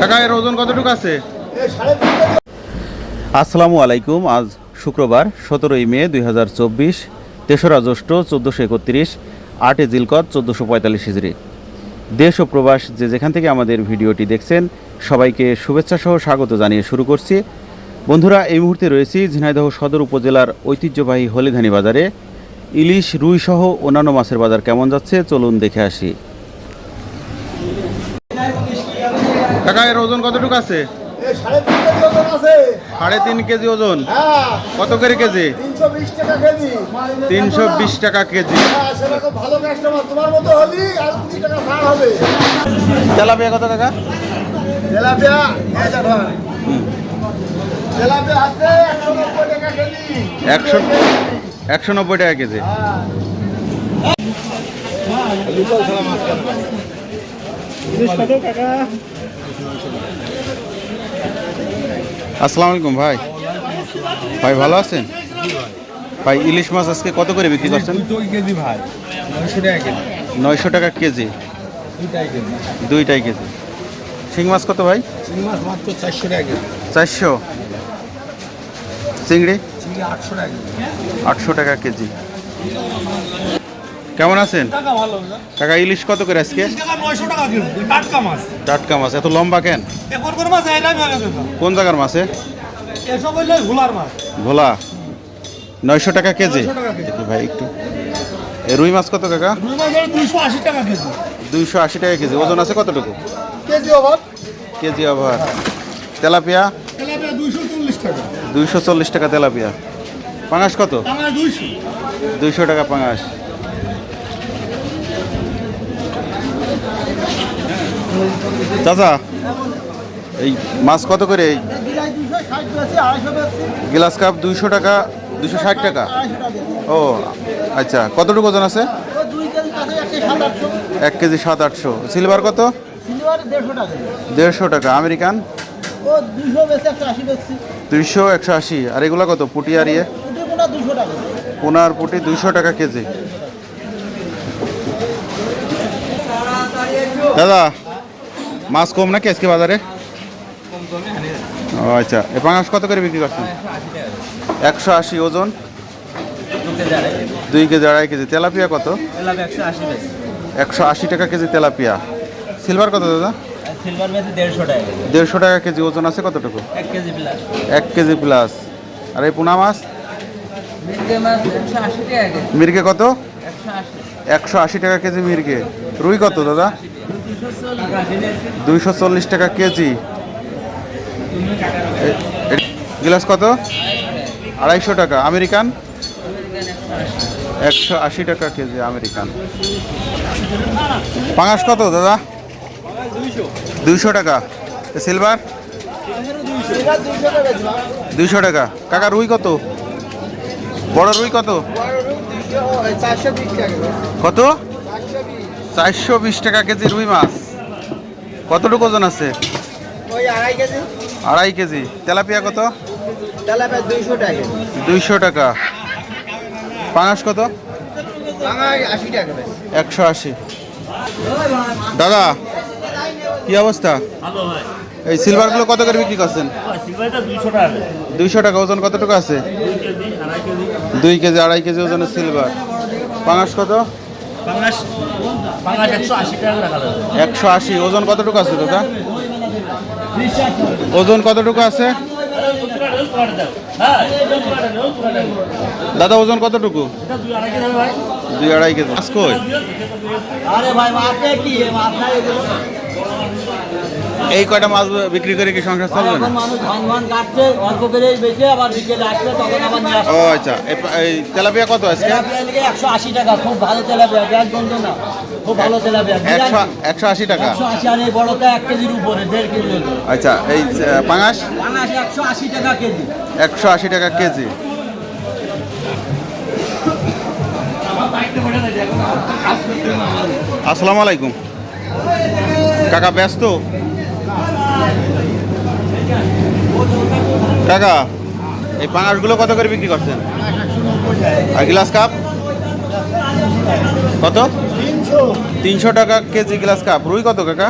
কাকা, এর ওজন কতটুকু আছে? আসসালামু আলাইকুম, আজ শুক্রবার, সতেরোই মে দুই হাজার চব্বিশ, তেসরা জ্যৈষ্ঠ চোদ্দোশো একত্রিশ আটে জিলকত চোদ্দোশো পঁয়তাল্লিশ হিজড়ি। দেশ ও প্রবাস যে যেখান থেকে আমাদের ভিডিওটি দেখছেন, সবাইকে শুভেচ্ছা সহ স্বাগত জানিয়ে শুরু করছি। বন্ধুরা, এই মুহূর্তে রয়েছি ঝিনাইদহ সদর উপজেলার ঐতিহ্যবাহী হলিধানি বাজারে। ইলিশ, রুই সহ অন্যান্য মাছের বাজার কেমন যাচ্ছে, চলুন দেখে আসি। কাকা এর ওজন কতটুকু আছে? সাড়ে তিন কেজি ওজন আছে। সাড়ে তিন কেজি ওজন। হ্যাঁ। কত করে কেজি? তিনশো বিশ টাকা কেজি। তিনশো বিশ টাকা কেজি। হ্যাঁ সেরকম ভালো কাস্টমার তোমার মতো হলি আর কুড়ি টাকা ছাড় হবে। তেলাপিয়া কত টাকা তেলাপিয়া এই যা ধর। তেলাপিয়া আছে একশো নব্বই টাকা কেজি। একশো আসসালামু আলাইকুম ভাই। ভাই ভালো আছেন? ভাই ইলিশ মাছ আজকে কত করে বিক্রি করছেন? কেজি ভাই নয়শো টাকা কেজি। নয়শো টাকা কেজি? দুইটাই কেজি। শিং মাছ কত ভাই? মাছ চারশো চিংড়ি? আটশো টাকা কেজি। কেমন আছেন? টাকা ভালো টাকা ইলিশ কত করে আজকে? নয়শো টাকা কেজি টাটকা মাছ। টাটকা মাছ এত লম্বা কেন? মাছ? কোন জায়গার মাছে এসব হইলে ঘোলার মাছ। ভোলা। নয়শো টাকা কেজি? 900 টাকা কেজি। দেখি ভাই একটু। রুই মাছ কত কাকা? দুইশো আশি টাকা কেজি। দুইশো আশি টাকা কেজি। ওজন আছে কতটুকু? কেজি অভাব। কেজি আবার তেলাপিয়া? তেলাপিয়া দুইশো চল্লিশ টাকা। দুইশো চল্লিশ টাকা তেলাপিয়া। পাঙাশ কত? দুইশো টাকা পাঙাশ। চাচা এই মাছ কত করে? এই গ্লাস কাপ দুইশো টাকা দুশো ষাট টাকা? ও আচ্ছা কতটুকু ওজন আছে? এক কেজি সাত আটশো। সিলভার কত? দেড়শো টাকা। আমেরিকান? দুইশো একশো আশি। আর এগুলো কত? পুটি আর ইয়ে? পোনার পুটি দুইশো টাকা কেজি। দাদা, মাছ কম নাকি আজকে বাজারে? ও আচ্ছা এ পাঙাশ কত করে বিক্রি করছেন? একশো আশি ওজন, দুই কেজি আড়াই কেজি, তেলাপিয়া কত? একশো আশি টাকা কেজি তেলাপিয়া। সিলভার কত দাদা? দেড়শো টাকা কেজি ওজন আছে কতটুকু? এক কেজি প্লাস আর এই পোনা মাছ? মির্গে কত? একশো আশি টাকা কেজি মির্গে। রুই কত দাদা? দুইশো চল্লিশ টাকা কেজি। গ্লাস কত? আড়াইশো টাকা। আমেরিকান? একশো আশি টাকা কেজি আমেরিকান। পাঙাশ কত দাদা? দুইশো টাকা। সিলভার? দুইশো টাকা। কাকা রুই কত? বড় রুই কত? কত? চারশো বিশ টাকা কেজি রুই মাছ। কতটুকু ওজন আছে? আড়াই কেজি। তেলাপিয়া কত? দুইশো টাকা পাঙাশ কত? একশো আশি। দাদা কি অবস্থা? এই সিলভারগুলো কত করে বিক্রি করছেন? দুইশো টাকা ওজন কতটুকু আছে? দুই কেজি আড়াই কেজি। দুই কেজি আড়াই কেজি ওজনের সিলভার। পাঙাশ কত? একশো আশি ওজন কতটুকু আছে দাদা ওজন কতটুকু আছে? দাদা ওজন কতটুকু? দুই আড়াই কেজি। আরে ভাই কি? এই কয়টা মাছ বিক্রি করে কি সংসার চলবে না? মানুষ ধান ধান কাটছে অল্প করে বেঁচে আবার বিকেলে আসবে তখন আবার নিয়ে ও আচ্ছা। এই- তেলাপিয়া কত তেলাপিয়া একশো আশি টাকা খুব ভালো তেলাপিয়া ব্যাগ বন্ধ না খুব ভালো তেলাপিয়া। একশো একশো আশি টাকা? একশো আশি আর এই বড়টা এক কেজির উপরে দেড় কেজি আচ্ছা এই পাঙাশ? পাঙাশ একশো আশি টাকা কেজি। একশো আশি টাকা কেজি। আসসালামু আলাইকুম। কাকা ব্যস্ত? কাকা, এই পাঙাশগুলো কত করে বিক্রি করছেন? আর গ্লাস কাপ? কত? তিনশো টাকা কেজি গ্লাস কাপ। রুই কত, কাকা?